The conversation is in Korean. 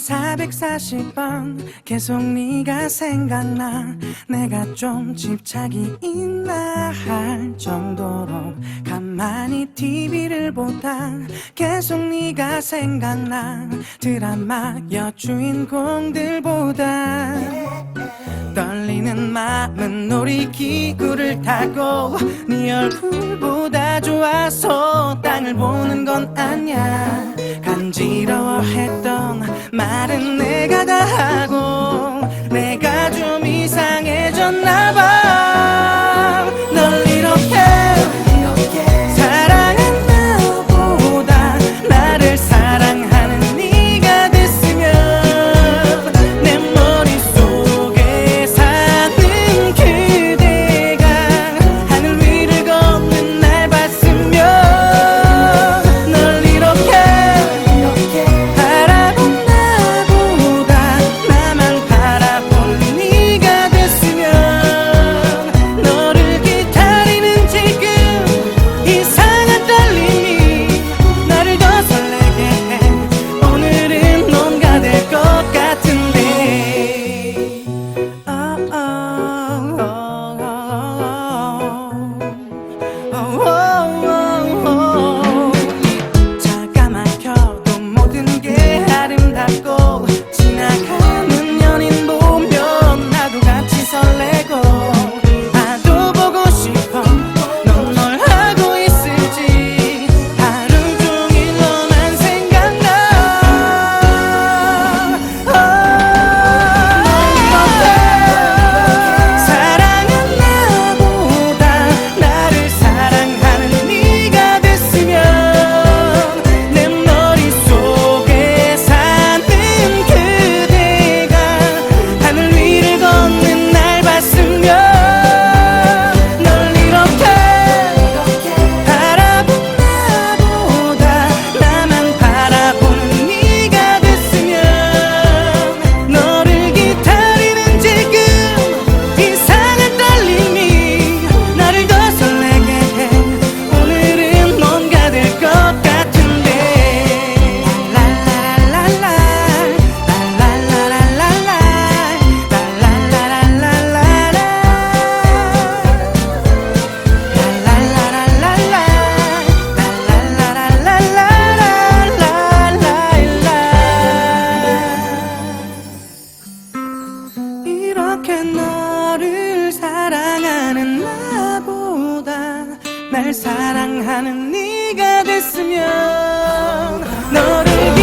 440번 계속 네가 생각나. 내가 좀 집착이 있나 할 정도로 가만히 TV를 보다 계속 네가 생각나. 드라마 여주인공들보다. 떨리는 마음은 놀이기구를 타고 네 얼굴보다 좋아서 땅을 보는 건 아니야. 간지러 했던 말은 내 날 사랑하는 네가 됐으면 너를